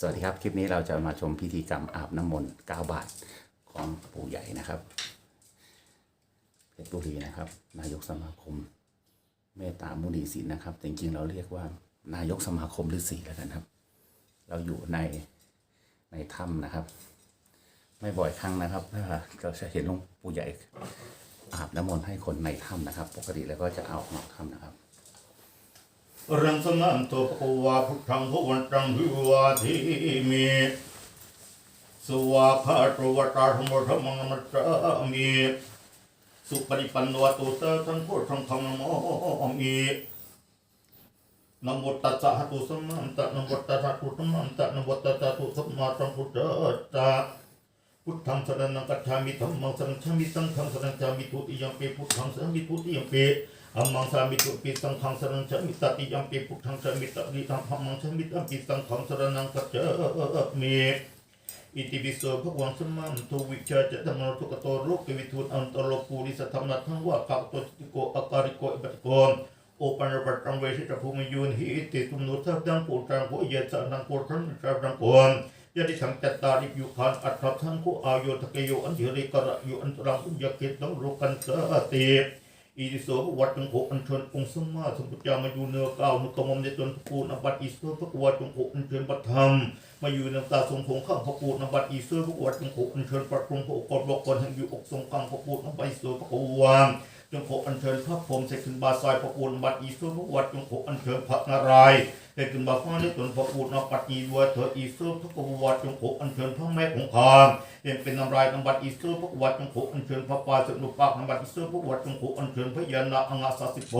สวัสดีครับ คลิปนี้เราจะมาชมพิธีกรรมอาบน้ำมนต์9บาทของปู่ใหญ่นะครับเพชรบุรีนะครับ นายกสมาคม เมตตามุนีศิลป์นะครับจริงๆเราเรียกว่านายกสมาคมฤาษีแล้วกันครับ เราอยู่ในในถ้ำนะครับ ไม่บ่อยครั้งนะครับถ้าเราจะเห็นหลวงปู่ใหญ่อาบน้ำมนต์ให้คนในถ้ำนะครับ ปกติแล้วก็จะเอาออกถ้ำนะครับ รังสนันโตภควาพุทธังภวันตังหิวาทิมิสวาคาโตวตาธรรมธรรมังนัจจามิสุปฏิปันโนตุสะทังโพธังธรรมโมมินโมตัสสะหตุสัมมาตะนโมตัสสะตุสัมมาตะนโมตัสสะตุสัมมาสัมพุทธะ พุทธังสรณังกัจฉามิธัมมังสรณังกัจฉามิสังฆังสรณังกัจฉามิทุติยัมปีพุทธังสรณังมิทุติยัมปีอัมมังสามิตุปิสังขังสรณังฉมิตติยัมปิพุทธังสมิตติธัมมังฉมิตัมปิสังขังสรณังกัจจเมอิติปิโสภะวังสมัมทุวิชาจะธรรมทุกโตโลกวิทูตอันตโลปูริสธรรมนัทั้งว่ากักตติโกอาการิโกอิบัติโกโอปันรปัตตังเวชิตภูมิยุนหิติตุมนุทัพดังปูตังโกเยสานังโกทันจารังโก ยะดิสังจัตตาริยุคันอัตถทังโกอายุทะเกโยอันเทริกระยุอันตรังอุญญเกตังโรกันสะติอีดิโสพระวัดจงโคอัญเชิญองค์สมมาสมุทจามาอยู่เนื้อเก้าวนุกมมในตนพระปูนบัตอีเสอพระวัดจงโคอัญเชิญพระธรรมมาอยู่ในตาทรงคงข้างพระปูนบัตอีเสอพระวัดจงโคอัญเชิญพระพรมพระโอษฐ์บกคนแห่งอยู่อกทรงข้างพระปูนบัตอีเสอพระโอวามจงโคอัญเชิญพระพรมเสกขึ้นบาซอยพระปูนบัตอีเสอพระวัดจงโคอัญเชิญพระนารายณ์ เสกขึ้นบาฟ้าในตนพระปูนบัตอีด้วยเถออีเสอพระโอวัดจงโคอัญเชิญพระแม่ของข้าเป็นเป็นนำรายนำบัตรอีซอร์พระวัดจงโขอัญเชิญพระปาสนุปากนำบัตรอีซอร์พระวัดจงโขอัญเชิญพระยานาอังอาสาสิโป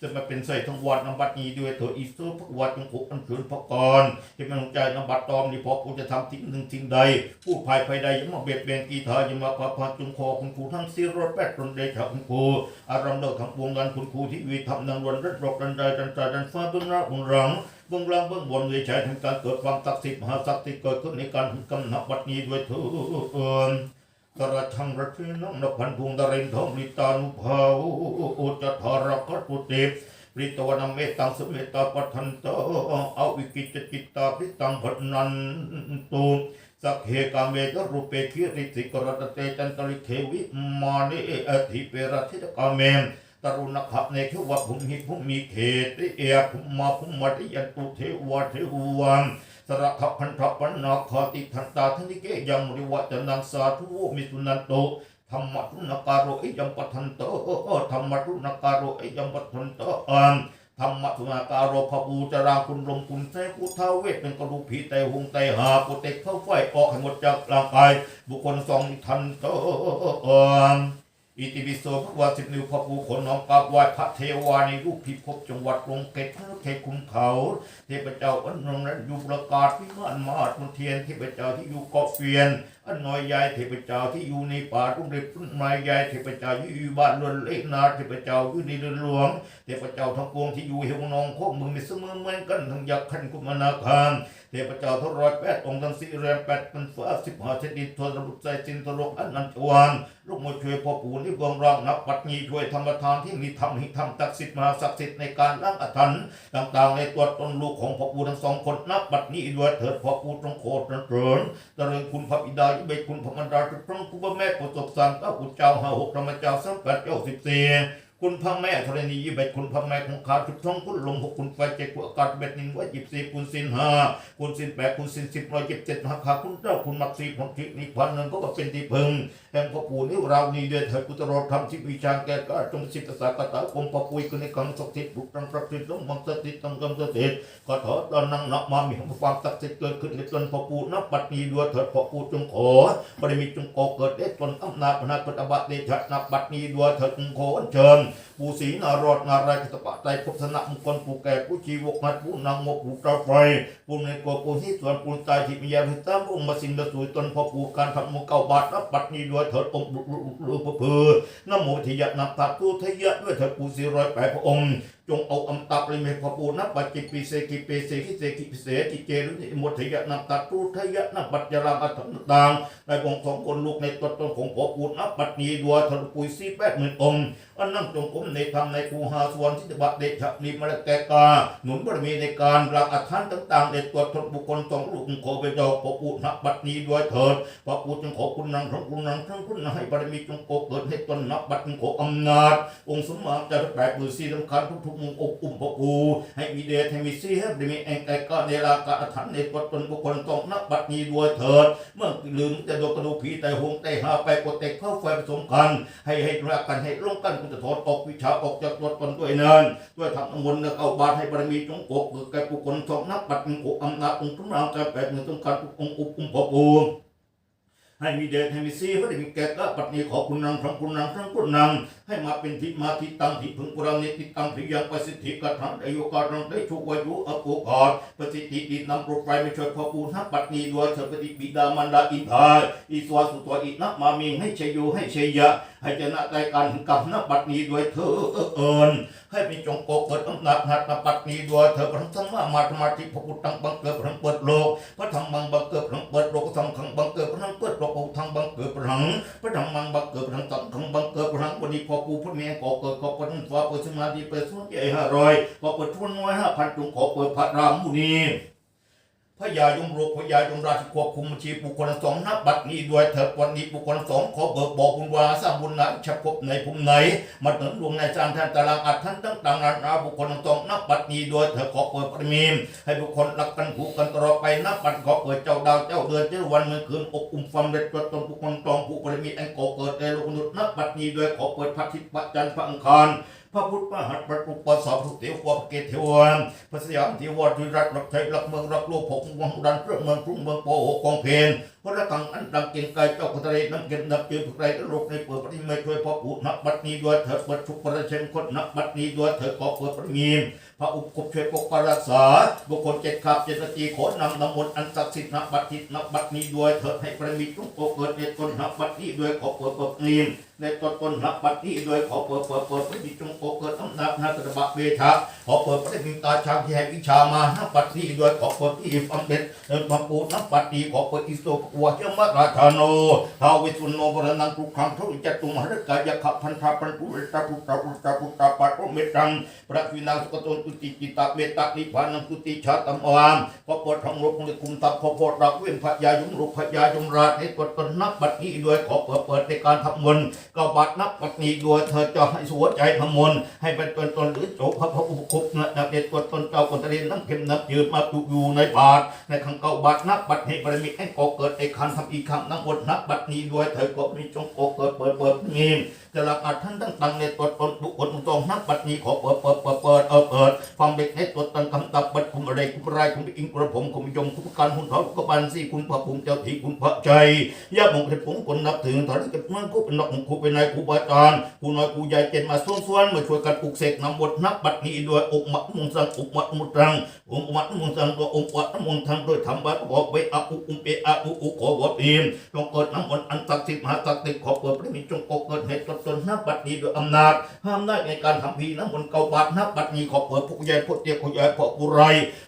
จะมาเป็นใส่ทั้งวัดนำบัตรนี้ด้วยเถออีซอร์พระวัดจงโขอัญเชิญพระกรที่มันใจนำบัตรตอมนี่เพราะกูจะทำทิ้งหนึ่งทิ้งใด ผู้ภายภายใดยังมาเบียดเบียนกีทายังมาพาพาจงคอคุณครูทั้งสี่ร้อยแปดตนเดชะคุณครูอารามเลิกทั้งปวงกันคุณครูที่วีทำนางวันรัดรอกดันใดดันใจดันฟ้าเบื้องหน้าองหลังเบื้องล่างเบื้องบนเวชัยทำการเกิดความศักดิ์สิทธิ์มหาศักดิ์สิทธิ์เกิดขึ้นในการกำนับวัดนี้ด้วยเถิดกระชังระเทนังนพันธุงดารินทองลิตานุภาอุจจารกัตุเตปริตวนเมตังสเมตาปัทันโตเอาวิกิจจิตตาพิตังพันันตุสักเหกาเมจรูปเปคิริสิกรตเตจันตริเทวิมาเนอธิเปรธิตกาเม ตรุณขับในเทวะภูมิภูมิเขตเอียภูมิมาภูมิมัติยันตุเทวะเทวันสระขับพันธปันนาคติทันตาทนิเกยังริวัจนังสาธุมิสุนันโตธรรมะรุณการโรอิยังปัทันโตธรรมะรุณการโรอิยังปัทันโตอันธรรมะสุนาการโรพบูจราคุณลมคุณแท้พุทาเวทเป็นกระดูผีไตหงไตหาปุเตกเข้าไฟออกให้หมดจากร่างกาย บุคคลสองทันโต อิติปิโสพระวาสิบนิ้วพระภูขนน้อมกราบไหว้พระเทวาในรูปพิภพจังหวัดลงเกตพระเขตคุมเขาเทพเจ้าอันนงนั้นอยู่ประกาศพิมานมาดมนเทียนเทพเจ้าที่อยู่เกาะเฟียน อันน้อยใหญ่เทพเจ้าที่อยู่ในป่าตุ้งเด็ดต้นไม้ใหญ่เทพเจ้าที่อยู่บ้านเรือนเล็กนาเทพเจ้าอยู่ในเรือนหลวงเทพเจ้าทั้งปวงที่อยู่เหวนองโคกมึงมีเสมอเหมือนกันทั้งยักษ์ขันกุมาคามเทพเจ้าทั้งร้อยแปดองค์ทั้งสี่เรือนแปดเป็นฟ้าสิบห้าชนิดทวระบุใจจินตรกอันนันจวานลูกมาช่วยพ่อปู่ที่เบื้องร่างนับปัตนีช่วยธรรมทานที่มีธรรมหิธรรมตักสิทธิ์มหาศักดิ์สิทธิ์ในการล้างอธันต์ต่างๆ ในตัวตนลูกของพ่อปู่ทั้งสองคนนับปัตนีด้วยเถิดพ่อปู่ตรงโคตรเจริญเจริญคุณพระบิดายิเบกคุณพระมารดาทุตรงคุณพระแม่ประสบสารเก้าขุนเจ้าห้าหกธรรมเจ้าสัมปัดเจ้าสิบสี่ คุณพระแม่ธรณียี่เบ็ดคุณพระแม่ของข้าทุกท้องคุณลมหกคุณไฟเจ็ดคุณอากาศเบ็ดนินไว้ยิบสี่คุณสินห้าคุณสินแปดคุณสินสิบร้อยยิบเจ็ดหักขาคุณเจ้าคุณมักสีของทิพย์นิพพานหนึ่งก็เป็นที่พึงแห่งพระปู่นี้เรานี่เดือดเถิดกุตรธรรมที่วิชาแก่ก็จงสิทธิสากตาคมพระปุยคือในกังศักดิ์สิทธิ์บุตรังศักดิ์สิทธิ์ลงมังศักดิ์สิทธิ์ตังกำศักดิ์สิทธิ์ก็ถอดตอนนั่งนับมามีความศักดิ์สิทธิ์เกิดขึ้นในตนพระปู่นับปัตนีด้วยเถิดพระปู่จงขอปริมิตจงโกเกิดได้ตนอำนาจพนาเกิดอบัติเดชะนับปัตนีด้วยเถิดจงขออัญเชิญปูศรีนารอดนารายกตปะไตรภพสนะมงคลปูแก่ปูชีวกนัดปูนางโมปูตาไฟปูในกวปูที่ส่วนปูตายที่มียาพิตามองมาสิงดสุยตนพอปูการทำมุกเก่าบาทรับปัดนี้ด้วยเถิดองค์ลุลุลุพระเพอนโมทิยะนับตัดตูทยะด้วยเถิดปูสีร้อยแปดพระองค์ จงเอาอำตาปริเมพปูนับปัจจิปิเสกิเปเสกิเสกิปิเสกิเจรุนิมุทยะนับตัดรูทยะนับปัจจาราอัตถต่างในวงของคนลูกในตัวตนของพ่อปูนับปัจนีดัวทะลุปุยสีแปดหมื่นองค์อันนั่งจงกรมในธรรมในคูหาสวนทิฏฐบะเดชะนิมรแกกาหนุนบารมีในการรักอัธานต่างๆในตัวตนบุคคลสองลูกขอไปดอกพ่อปูนับปัจนีด้วยเถิดพ่อปูจึงขอคุณนางทั้งคุณนางทั้งคุณนางให้บารมีจงโกเกิดให้ตนนับบัตรขออำนาจองค์สมมาจะแปดหมือสีสำคัญทุกๆมุมอกอุ่มพระปูให้มีเดชให้มีสีให้มีแองไกก็เนรากาฐานในตัวตนบุคคลต้องนับบัตรนี้ด้วยเถิด เมื่อลืมจะโดนกระดูผีแต่หวงแต่หาไปกดเตะเข้าไฟผสมกัน ให้ให้รักกันให้ลงกันคุณจะถอดออกวิชาออกจากตัวตนด้วยเนินด้วยทำมนต์เอาบาตให้บารมีจงโกเกิดแก่บุคคลต้องนับบัตรโกอำนาจองค์สมรางแก่แปดมือสำคัญทุกองค์อุ่มพระปู ให้มีเดชให้มีสีให้ได้มีแก่ก็ปัตนีขอคุณนางทั้งคุณนางทั้งคุณนางให้มาเป็นทิมาทิตังทิพึงปุรานิติตังทิยังปสิทธิกทันอายุการังได้ทุกวายุอภูกอดประสิทธิดินำโปรไฟไม่ช่วยพ่อปูนักปัตนีด้วยเฉดปฏิบิดามันดาอินทาอิสวาสุตวอินะมามิงให้เชยโยให้เชยยะ ให้ชนะใจการกับนักปัจนี้ด้วยเถิดให้เป็นจงโกเกิดอำนาจหัตถปัจนี้ด้วยเถิดพระสัมมามาธรรมติพระพุทธังบังเกิดพระเปิดโลกพระธรรมังบังเกิดพระเปิดโลกธรรมขังบังเกิดพระเปิดโลกทางบังเกิดพระังพระธรรมังบังเกิดพระสังขังบังเกิดพระังวันนี้พอปูพระเมียขอเกิดขอเปิดฟ้าเปิดสมาธิเปิดสุนใหญ่ห้าร้อยขอเปิดทุนน้อยห้าพันจงขอเปิดพระรามมุนี พระยายมโรคพระยายมราชควบคุมบัญชีบุคคลสองนับบัตรนี้ด้วยเถิดวันนี้บุคคลสองขอเบิกบอกบุญวาสร้างบุญนะชักพบในภูมิไหนมาถึงดวงในจานแทนตารางอัดท่านตั้งต่างนานาบุคคลสองนับบัตรนี้ด้วยเถิดขอเปิดปริมีมให้บุคคลรักกันผูกกันตลอดไปนับบัตรขอเปิดเจ้าดาวเจ้าเดือนเจ้าวันเมื่อคืนอกอุ่มฟัมเด็ดตัวตนบุคคลตองผู้ปริมีแองโกเกิดในโลกนุษย์นับบัตรนี้ด้วยขอเปิดพระอาทิตย์พระจันทร์พระอังคาร พระพุทธพระหัตถ์พระปุปสอบทุกเทวะพระเกตเทวะพระสยามเทวะทุรักรักไทยรักเมืองรักโลกผงวังดันเรื่องเมืองกรุงเมืองโปโหกองเพนพระตังอันดังเก่งกายเจ้าพระทะเลน้ำเก็บนับเจอผู้ไตรโลกในเปิดปฏิเมช่วยพ่อปู่นับบัตรนี้ด้วยเถิดเปิดชุกประเชนคนนับบัตรนี้ด้วยเถิดขอเปิดปฏิมีม พระอุปกบช่วยปกปักรักษา บุคคลเจ็ดขับเจ็ดนาทีขอนำน้ำมนต์อันศักดิ์สิทธิ์นับบัตรทิศนับบัตรนี้ด้วยเถิดให้ประมิตรทุกโกเกิดในตนนับบัตรนี้ด้วยขอเปิดเปิดนีมในตนตนนับบัตรนี้ด้วยขอเปิดเปิดเปิดประมิตรจงโกเกิดอำนาจนาตระบะเวทะขอเปิดประมิตาชางที่ให้วิชามานับบัตรนี้ด้วยขอเปิดที่ฟังเด็ดเดินมาปูนับบัตรนี้ขอเปิดอิโสปวัวเจ้ามาราชาโนท้าววิสุนโนบรนังทุกครั้งทุกจัตุมหรกายะขับพันธาพันธุเรตาพุตตาพุตตาพุตตาปัตโรเมตังพระวินาศกตนตุติจิตตเมตตานิพานังตุติชาตัมอามพระปวดทองรบในคุมตับพระปวดรักเว้นพระยายมรุพระยายมราชในตัวตนนับบัดนี้ด้วยขอเปิดเปิดในการทำมนต์ก็บัดนับบัดนี้ด้วยเธอจะให้สัวใจทำมนต์ให้เป็นตนตนหรือโจพระพระอุปคุปนะนับเด็ดตัวตนเจ้าคนตะเรียนน้ำเข็มนับยืดมาตุอยู่ในบาทในขังเก่าบัดนับบัดให้บารมีให้ก่อเกิดในคันทำอีกครั้งนับวดนับบัดนี้ด้วยเธอก็มีจงก่อเกิดเปิดเปิดมีจะละอัดท่านตั้งตังในตัวตนบุคคลตรงนับบัดนี้ขอเปิดเปิดเปิดเปิดเออเปิดความเด็กในตัวตันคำตับบัดคุมอะไรคุมไรคุมอิงกระผมคุมยมคุมการหุนเท้าก็บันสี่คุณพระภูมิเจ้าที่คุณพระใจยาบงเพชรผงคนนับถึงถอยเก็บมันกูเป็นนกกูเป็นนายกูบาจารย์กูน้อยกูใหญ่เจนมาส่วนส่วนมาช่วยกันปลุกเสกนำบทนับบัดนี้ด้วยอกมัดมุงสังอกมัดมุตรังอกมัดมุงสังตัวอกมัดมุงทังด้วยธรรมบัดบอกไว้อาอุอุเปอาอุอุขอวพิมจงเกิดน้ำมนต์อันศักดิ์สิทธิ์มหาศักดิ์สิทธิ์ขอเปิดพระมิจงเกิดเหตุตนนับบัดนี้ด้วยอำนาจ ห้ามได้ในการทำพีน้ำมนต์เกาบาดนับบัดนี้ขอเปิดผู้ใหญ่ผู้เตี้ยผู้ใหญ่ผู้ผู้ไร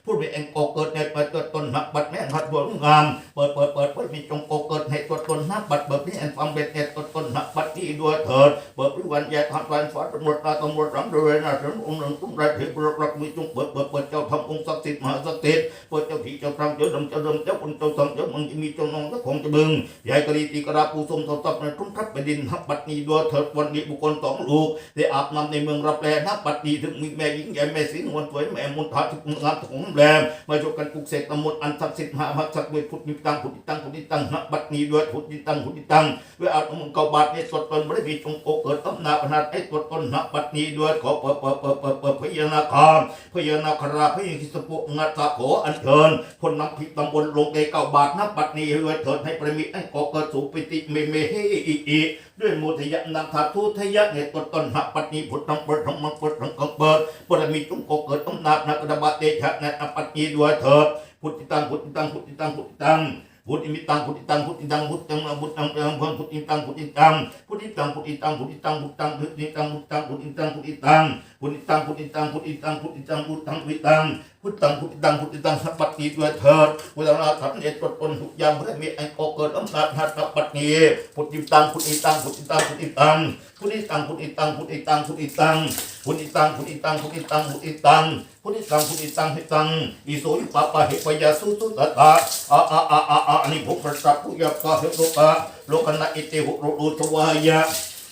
พูดไปเองโกเกิดในเปิดตัวตนนับบัดแม่หัดดวงงาม เปิดเปิดเปิดเปิดมีจงโกเกิดให้ตัวตนนับบัดเบิกนี้แอนฟังเบ็ดเอ็ดตัวตนนับบัดนี้ด้วยเถิด เปิดวิวันแย่ทางการฟ้าตำรวจตาตำรวจรังเรือนะถึงองค์หนึ่งตุ้มไรถือประรักมีจงเปิดเปิดเปิดเจ้าทำองค์ศักดิ์สิทธิ์มหาศักดิ์สิทธิ์เปิดเจ้าผีเจ้าทางเจ้าดำเจ้าดำเจ้าคนเจ้าสังเจ้ามังมีเจ้านองเจ้าของจะบึงใหญ่กะลีตีกระดาปูสมเท่าตับในทุ่งทับไปดินนับบัดนี้ด้วยเถิดวันนี้บุคคลสองลูกได้อาบน้ำในเมืองรับแลนับบัดนีถึงมีแม่หญิงใหญ่แม่สิงวันสวยแม่มนทาทุกงามของแรมมาโจกันปลุกเสกตำมดอันศักดิ์สิทธิ์มหาพักศักดิ์เวทพุทธิตังพุทธิตังพุทธิตังนับบัดนี้ด้วยพุทธิตังพุทธิตังเวลาเอามือเกาบาดในตัวตนบริบีจงโกเกิดอำนาจอำนาจไอ้ตัวตนนับบัดนี้ด้วยขอเปิดเปิดเปิดเปิดเปิดพญานาคามพญานาคราพญาคิสปุงัตตะโขอันเชิญคนนำผิดตำบลลงในเก้าบาทนับบัดนี้ด้วยเถิดให้ประมิตไอ้กอเกิดสุปิติเมเมเฮอีอีด้วยมุทยะนังทาทุทยะเหตุตนตนหักปัตนีพุทธังเปิดทั้งมังเปิดทั้งกังเปิดปรมีจุงโกเกิดอำนาจนักดาบะเตชะในอปัตนีด้วยเถิดพุทธิตังพุทธิตังพุทธิตังพุทธิตังพุทธิมิตังพุทธิตังพุทธิตังพุทธังพุทธังพุทธังพุทธิตังพุทธิตังพุทธิตังพุทธิตังพุทธิตังพุทธังพุทธิตังพุทธังพุทธิตังพุทธิตังพุทธิตังพุทธิตังพุทธิตังพุทธิตังพุทธังพุทธิตัง พุทธังพุทธังพุทธิตังสัพพติด้วยเถิดพุทธังอาถรรพ์เอตตนทุกอย่างเพื่อมีไอ้ก่อเกิดอำนาจหัตถปัตนีพุทธิตังพุทธิตังพุทธิตังพุทธิตังพุทธิตังพุทธิตังพุทธิตังพุทธิตังพุทธิตังพุทธิตังพุทธิตังพุทธิตังพุทธิตังพุทธิตังพุทธิตังอิโสยุปปะเหปยาสุตุตตะอาอาอาอาอาอันนี้ภุประสัพพุยปะเหโลกะโลกนะอิติหุโรอุตวายะ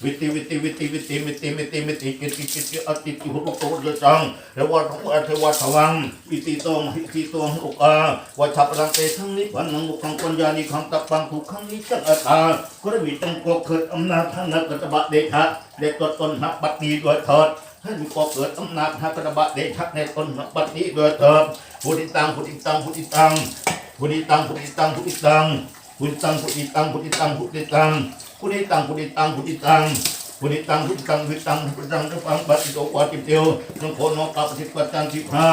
วิติวิติวิติวิติวิติวิติวิติกิติกิติอติติหุรุโตเดจังเรวัตของอัตวัตวังวิติตองหิติตองอุกาวัชพลังเตทั้งนี้พันนังมุขังปัญญานิขังตับปังทุกขังนิจังอัตตาก็ได้มีจงกเกิดอำนาจทั้งนักกตบะเดชะเดชตนนักบัดดีด้วยเถิดให้มีก่อเกิดอำนาจทักกตบะเดชะในตนนักบัดนี้ด้วยเถิดพุทธิตังพุทธิตังพุทธิตังพุทธิตังพุทธิตังพุทธิตังพุทธิตังพุทธิตังพุทธิตังพุทธิตัง พุทธิตังพุทธิตังพุทธิตังพุทธิตังพุทธิตังพุทธิตังพุทธิตังทุฟังปฏิโตวาจิเตียวน้องโคนน้องกาปฏิปัจจันสิบห้า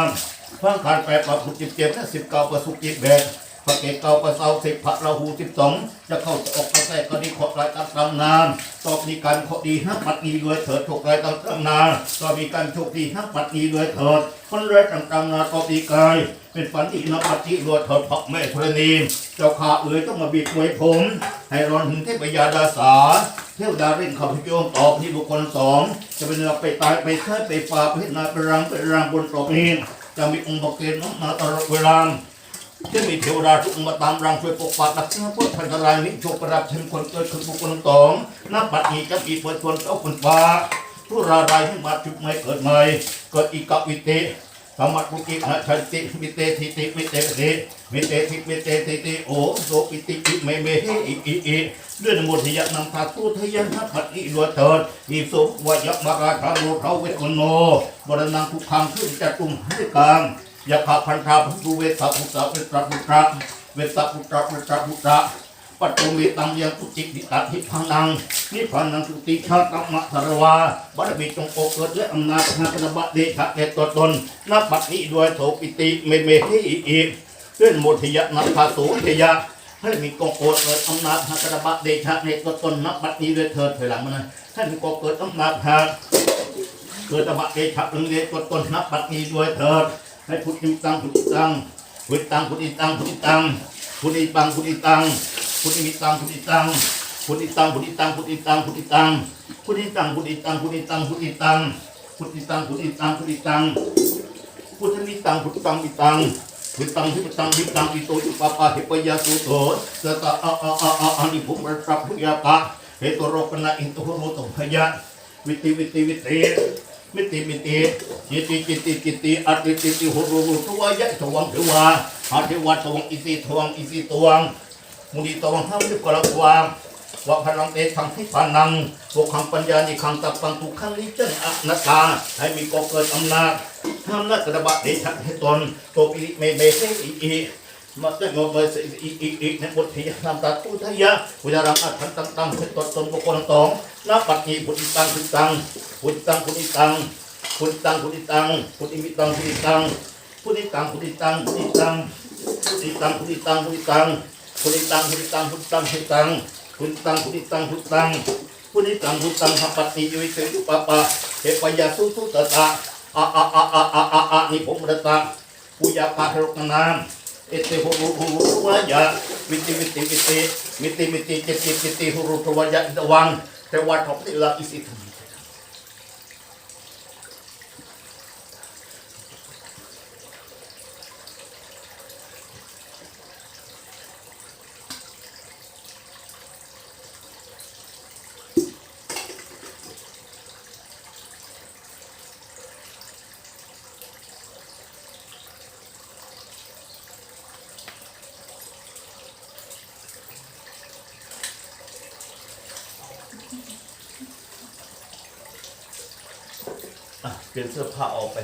ฟังขาดแปดปะพุทธิเจ็ดและสิบเก้าประสุจิตแบกพระเกศเก้าประเสาสิบพระราหูสิบสองจะเข้าจะออกกระแสก็ดีขอรายการตำนานตอบมีการขอดีห้าปัดดีด้วยเถิดถูกรายการตำนานตอบมีการโชคดีห้าปัดดีด้วยเถิดคนแรกต่างนาตอบดีกาย เป็นฝันที่นับปัดดีด้วเถิดพระแม่ธรณีเจ้าข้าเอ๋ยต้องมาบีบมวยผม ให้รอนถึงเทพยาดาสา เทวดาเร่งขับพิโยมตอบที่บุคคลสอง จะเป็นเราไปตายไปเทิดไปฟ้าไปนาไปรังไปรังบนตบนี้จะมีองค์ประเกณฑ์น้องมาตลอดเวลาจะมีเทวดาทุกองค์มาตามรังช่วยปกปักรักษาพุทธพันธลายนิโชคประดับเช่นคนเกิดขึ้นบุคคลสองนับบัดนี้จะมีเปิดคนเจ้าคนฟ้าผู้รารายให้มาจุดไม่เกิดใหม่เกิดอีกกับวิเต ธรรมะปุกินะชันติมิเตทิติมิเตติมิเตทิมิเตติติโอโสปิติอิเมเมเฮอิอิอิด้วยนโมทยะนำทาตุทยันทัพปัตติลวเถิดอิสุวายะมาราชาโลเทาเวทโนบรณังทุกขังขึ้นจัตุมให้กามยะขาพันธาพันธุเวสาภุตะเวสาภุตะเวสาภุตะเวสาภุตะ ปัตตุมิตังยังตุจิติตัทิพังนังนิพพานังสุติชาตัมมะสารวาบารมีจงโอเกิดด้วยอำนาจทางกระบะเดชะแก่ตัวตนนับบัดนี้ด้วยโสปิติเมเมหิอิอิด้วยโมทิยะนัทาสูเทยะให้มีกองโอเกิดอำนาจทางกระบะเดชะในตตนนับบัดนี้ด้วยเถิดถอยหลังมานะให้มีกองเกิดอำนาจทาเกิดตบะเดชะลึงเดชตัวตนนับบัดนี้ด้วยเถิดให้พุทธิตังพุทธิตังพุทธิตังพุทธิตังพุทธิตังพุทธิตังพุทธิตัง พุทธิตังพุทธิตังพุทธิตังพุทธิตังพุทธิตังพุทธิตังพุทธิตังพุทธิตังพุทธิตังพุทธิตังพุทธิตังพุทธิตังพุทธิตังพุทธิมิตังพุทธิตังมิตังพุทธิตังพุทธิตังมิตังอิโตยุปปะเหปยาสุโตสตะอะอะอะอะอะนิภุมรัพพุยาปะเหตุโรปนะอินตุโรตุพยะวิติวิติวิติมิติมิติจิติจิติจิติอัติจิติหุรุรุทวายะทวังเทวาหาเทวาทวังอิสิทวังอิสิทวัง มุนีตวังห้ามยุกละวางวะพลังเตทังทิพานังโวกขังปัญญานิขังตับปังทุขังนิจังอนัตตา ให้มีก่อเกิดอำนาจห้ามนักกระบะเดชะให้ตนโตปิเมเมเซอีอีมาเตโมเมเซอีอีอีในบทที่นำตาตุทยะพุทธรังอัตถันตังตังให้ตนตนบุคคลตองนับปัจจีพุทธิตังพุทธิตังพุทธิตังพุทธิตังพุทธิตังพุทธิตังพุทธิมิตังพุทธิตังพุทธิตังพุทธิตังพุทธิตังพุทธิตังพุทธิตังพุทธิตัง พุทธิตังพุทธิตังพุทธิตังพุทธิตังพุทธิตังพุทธิตังพุทธิตังพุทธิตังพุทธิตังหัปปติยุวิเตยุปปะเทปยาสุสุตตะอะอะอะอะอะอะอะนิพมรตะปุยาปะโรกนามเอติหุรุหุรุทวายะมิติมิติมิติมิติมิติเจติเจติหุรุทวายะอิตวังเทวะทบติลาอิสิธร เปลี่ยนเสื้อผ้าออกไป